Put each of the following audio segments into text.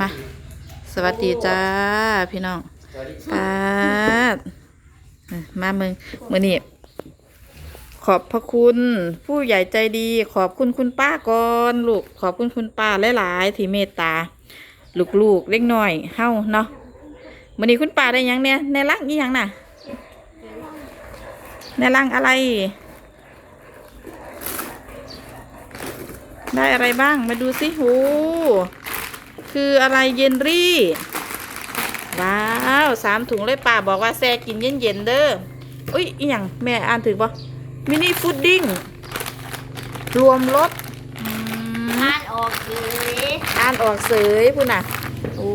มา สวัสดีจ้า พี่น้องปาดมาเมืองมือนี่ขอบพระคุณ ผู้ใหญ่ใจดี ขอบคุณคุณป้าก่อนลูก ขอบคุณคุณป้าหลายๆที่เมตตา ลูกๆเล็กน้อยเฮ้าเนาะมือนี้คุณป้าได้หยังเนี่ยในร่างนี่ยังน่ะ ในร่างอะไร ได้อะไรบ้างมาดูสิโห คืออะไรเยนรี่ ว้าวสามถุงเลยป่าบอกว่าแซ่กินเย็นๆเด้ออุ้ยอีหยังแม่อ่านถึงปะมินิฟุดดิ้งรวมรสอืมอ่านออกเลยอ่านออกเสยพุ่นน่ะโอ้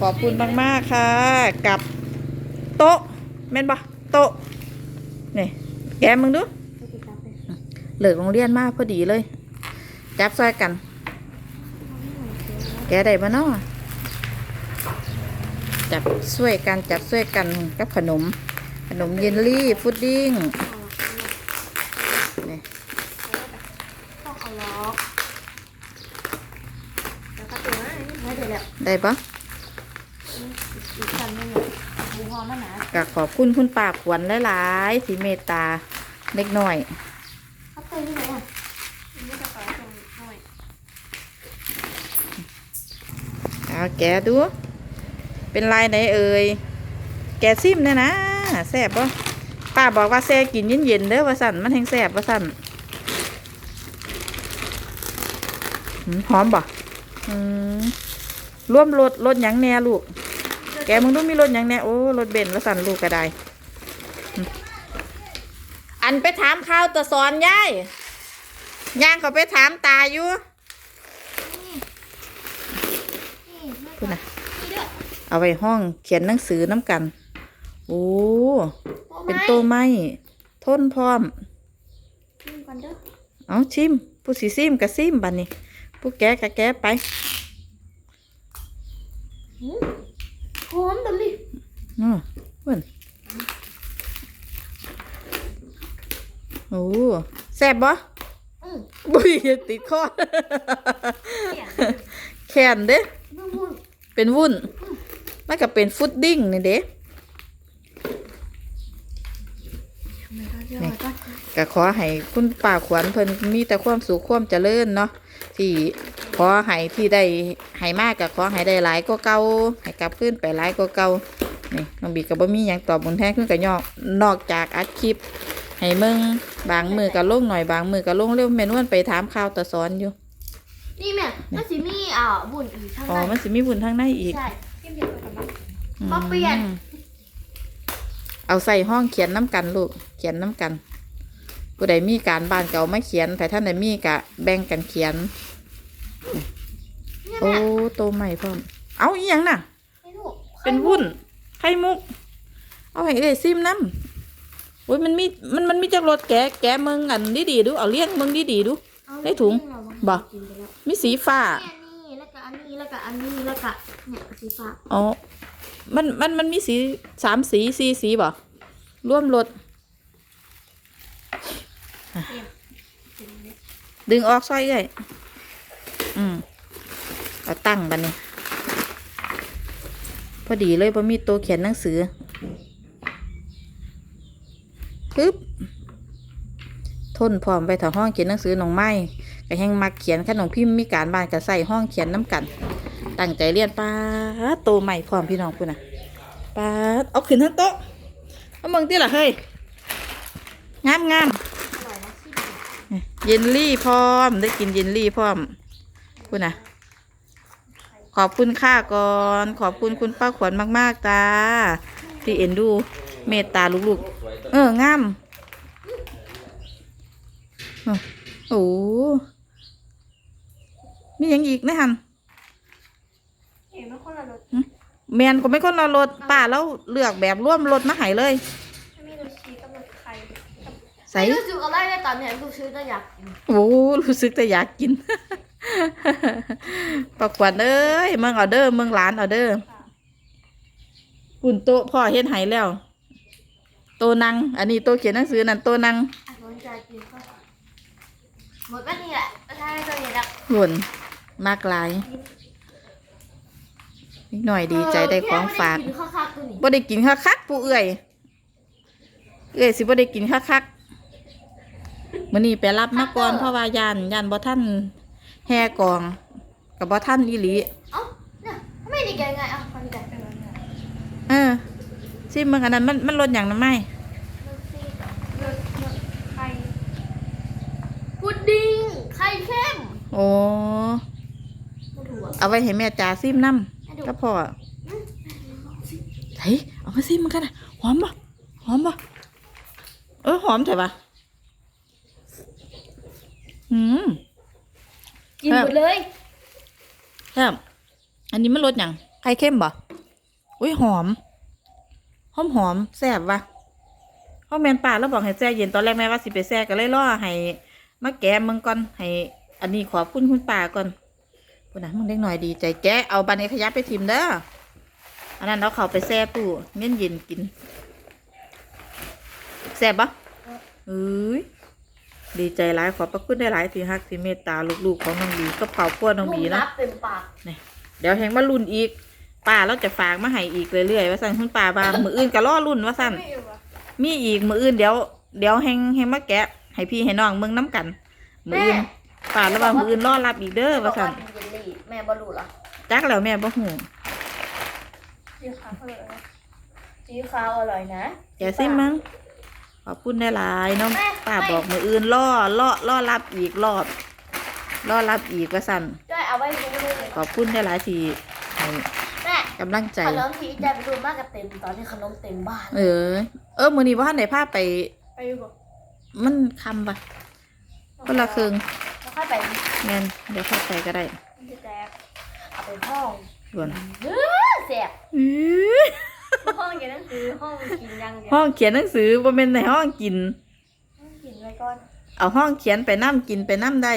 ขอบคุณมาก ๆ ค่ะ กับโต๊ะแม่นปะโต๊ะนี่แกมึงดูเลิกโรงเรียนมากพอดีเลย จับซอยกัน แกได้บ่เนาะจับช่วยกันจับช่วยกันกับขนม ขนมเยลลี่พุดดิ้งนี่ต้องเอาล็อกแล้วก็ตัวนั้นไม่เดี๋ยวแล้วได้ปะอีกคันนึงเนี่ยบูฮอมันหนาก็ขอบคุณคุณป้าขวัญหลายๆที่เมตตาเล็กน้อย เขาเคยที่ไหนอะนี่จะขอส่งหน่อย เอาแกะดู เป็นลายไหนเอ่ย แกะซิมเนี่ยนะแซ่บปะป้าบอกว่าแซ่กินเย็นๆเด้อว่าสั่นมันแห้งแซ่บว่าสั่นหอมบ่ร่วมรถรถยังแน่ลูก แกมึงต้องมีรถยังแน่โอ้รถเบนซ์ว่าสั่นลูกก็ได้ อันไปถามข้าวตะสอนยายย่างเขาไปถามตาอยู่ นี่ไม่ คุณน่ะนี่เด้อเอาไว้ห้องเขียนหนังสือน้ำกัน โอ้ เป็นตัวไม้ทนพร้อมนี่ก่อนเด้อเอาชิม ผู้สีซิมกับซิมบันนี้ ผู้แกะกับแกะไปหอมดำดิอ๋อเพื่อนโอ้แซ่บบ่อืมบุยติดคอเนี่ยแขนเด้นุ่ม เป็นวุ้น มันก็เป็นฟุดดิ้งนี่เด้ๆทำไมก็เยอะก็ก็ขอให้คุณป่าขวัญเพิ่นมีแต่ความสุขความเจริญเนาะที่ขอให้ที่ได้ให้มากก็ขอให้ได้หลายก็เก่าให้กลับขึ้นไปหลายก็เก่านี่น้องบีก็บ่มีหยังตอบบุญแท้ขึ้นกับยอกนอกจากอัดคลิปให้มึงบางมือก็ลงหน่อยบางมือก็ลงเร็วแม่นวนไปถามข่าวตะสอนอยู่ นี่แม่มันสิมีอ่าบุญอีกข้างอ๋อ ในมันสิมีบุญทางในอีกใช่เปลี่ยนไปกันบ้างอืมมาเปลี่ยนเอาใส่ห้องเขียนน้ำกันลูก เขียนน้ำกัน ผู้ใดมีการบ้านเก่ามาเขียนแต่ท่านใดมีกะแบ่งกันเขียน เนี่ยโอ้แม่โตใหม่พร้อม เอาอีหยังน่ะให้ลูกเป็นวุ้นไข่มุก เอาให้เอ้ยซิมน้ำโอ้ยมันมีมันมันมีจักรสแกะแกะมึงอันดีดีๆดู เอาเลี้ยงมึงดีดีๆดู เอาได้ถุงเอาบ่ กินไปแล้ว มีสีฟ้า เนี่ยนี่แล้วก็อันนี้แล้วก็อันนี้แล้วก็เนี่ยสีฟ้าอ๋อ มันมันมันมีสีสามสีสี่สีบ่ร่วมรสอะดึงออกซอยเลยอืมเอาตั้งบันนี้ พอดีเลยพอมีตัวเขียนหนังสือปึ๊บทนพร้อมไปถาห้องเขียนหนังสือหนองไม้ ก็แห้งมักเขียนขนมพิมพ์มีการบ้านก็ใส่ห้องเขียนน้ำกัน ตั้งใจเรียนป้าโตใหม่พร้อมพี่น้องพูดนะป้าเอาขึ้นทั้งโต๊ะเอามึงที่ละเฮ้ยงามงามอร่อยนะชิมเยนลี่พร้อมได้กินเยนลี่พร้อมพูดนะขอบคุณค่าก่อน ขอบคุณคุณป้าขวัญมากๆตาที่เอ็นดูเมตตาลูกๆ เอองาม โอ้ มีอย่างอีกนะฮันเห็นไหมคนละรสแมนก็ไม่คนละรถป้าแล้วเลือกแบบร่วมรถมาให้เลยไม่รู้ชีสกับรสไข่ใส่ไม่รู้สึกอะไรเลยตอนเนี้ยรู้สึกจะอยากกินโอ้รู้สึกแต่อยากกินปักขวัญเอ้ยเมืองเอาเด้อเมืองหลานเอาเด้ออุ่นโตะพ่อเฮ็ดให้แล้วโตนังอันนี้โตเขียนหนังสือนั่นโตนังอะสนใจกินก็หมดก็นี่แหละใช่ก็นี่แหละหล่น มากหลายนิดหน่อยดีใจได้ของฝากเออแค่ไม่ได้กินคักๆตัวนี้บ่ได้กินคักๆผู้เอื่อย เอื่อยสิบ่ได้กินคักๆมื้อนี้ไปรับมาก่อนเพราะว่าย่านย่านบ่ทันแห่กอง กับบ่ทันอีหลีเอ้าเนี่ยไม่ได้แกงไงอะมันแกงเป็นอะไรเออซิมึงอันนั้นมันมันลดหยังนะไม่ไข่พุดดิ้งไข่เข้มโอ้ไม่ถูกอะ เอาไว้ให้แม่จ่าซิมน้ให้ดูำก็พอเฮ้ยเอามาซิมมันกันนะหอมปะหอมปะเออหอมใช่ปะอืมกินหมดเลยครับอันนี้มันรสหยังไข่เข้มบ่อุ้ยหอม หอมหอมแซ่บวะพ่อแมนป่าแล้วบอกให้แซ่เย็นตอนแรกแม่ว่าสิไปแซ่ก็เลยรอให้มาแกะมึงก่อนให้ อันนี้ขอบคุณคุณป่าก่อน คุณนะมึงเล็กหน่อยดีใจแกะเอาบันในขยะไปทิมเด้ออันนั้นเราเขาไปแซ่ปู่เงี้ยเย็นกินแซ่บปะเอ้ยดีใจหลายขอบพระคุณได้หลายที่ฮักที่เมตตาลูกๆของน้องบีก็เป่าพวน้องบีนุ่มนะนับเต็มปากเดี๋ยวแหงมารุ่นอีกป้าเราจะฝากมาให้อีกเรื่อยๆว่าสั่นคุณป้าบางมืออื่นก็ล่อรุ่นว่าสั่นมีอีกมืออื่นเดี๋ยวเดี๋ยวแหงแหงมาแกะให้พี่ให้น้องเมืองน้ำกันมืออื่นป้าแล้วว่ามืออื่นรอรับอีกเด้อว่าสั่นกินเยลลี่แม่บอลูเหรอจักแล้วแม่บ่หูจีขาวอร่อยนะจีขาวอร่อยนะแกซิมั้งขอบคุณได้หลายๆน้องแม่ป้าบอกมืออื่นล่อล่อล่อรับอีกรอบล่อรับอีกว่าสั่นได้เอาไว้ดูเลยขอบคุณได้หลายที่ให้แม่กำลังใจขนมทีใจไปดูมากกับเต็มตอนที่ขนมเต็มบ้าน เออ เออมือนี้ว่าท่านไหนพาไปไปดูก่อนมันคำปะคนละครึ่งแล้วค่อยไปเงินเดี๋ยวเข้าไปก็ได้มันจะแตก เอาไปห้องด่วนเออเสียบอื้อห้องอย่างนั้นคือห้องกินยังเดียวห้องเขียนหนังสือบ่เป็นในห้องกิน ห้องกินไว้ก่อนเอาห้องเขียนไปน้ำกินไปน้ำได้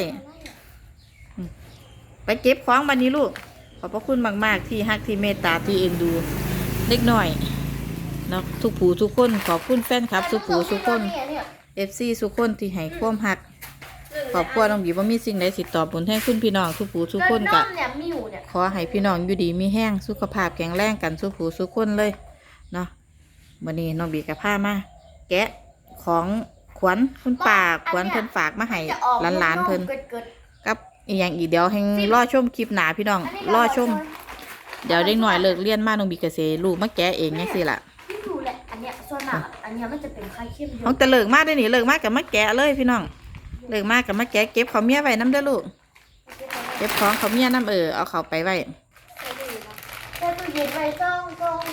ไปเก็บของบันนี้ลูก ขอบพระคุณมากๆ ที่ฮักที่เมตตาที่เอ็นดูเล็กหน่อยเนาะทุกผู้ทุกคนขอบคุณแฟนคลับทุกผู้ทุกคนเนี่ยเอฟซีทุกคนที่ให้ความฮัก ขอบคุณน้องบีว่ามีสิ่งใดสิตอบบุญให้คุณพี่น้องทุกผู้ทุกคนกกะเนี่ยมิวเนี่ยขอให้พี่น้องอยู่ดีมีแห้งสุขภาพแข็งแรงกันสุขหูสุขคนเลยเนาะวันนี้น้องบีกับผ้ามาแกะของขวัญคุณป่าขวัญเพิ่นฝากมาให้จะออกหลานๆเพิ่นเกิดเกิดกับอีกอย่างอีกเดี๋ยวให้รอชมคลิปหนาพี่น้องอันนี้รอชม เดี๋ยวเด็กหน่อยเลิกเรียนมาน้องบีกเสลูกมาแกะเองไงสิล่ะพี่ดูแหละอันเนี้ยส่วนมากอะอันเนี้ยมันจะเป็นไข่เค็มเยน้องอะแต่เลิกมาได้อนี่เลิกมากับมาแกะเลยพี่น้อง เลิกมากกับมาแกะเก็บเขาวเมียไว้น้ำเด้อลูก เก็บของเขาวเมียน้ำเออเอาเขาไปไว้แค่ตู้เย็นไว้จ้องจ้อง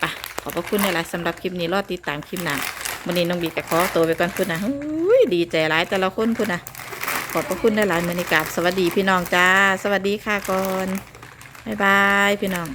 ไปขอบพระคุณในหลายสำหรับคลิปนี้รอดติดตามคลิปหน้าวันนี้น้องบีกับขอตัวไปก่อนพุ่นะอุ้ยดีใจหลายแต่ละคนพุ่นะขอบพระคุณในหลายมือนิกาบสวัสดีพี่น้องจ้า สวัสดีค่ะก่อนบ๊ายบายพี่น้อง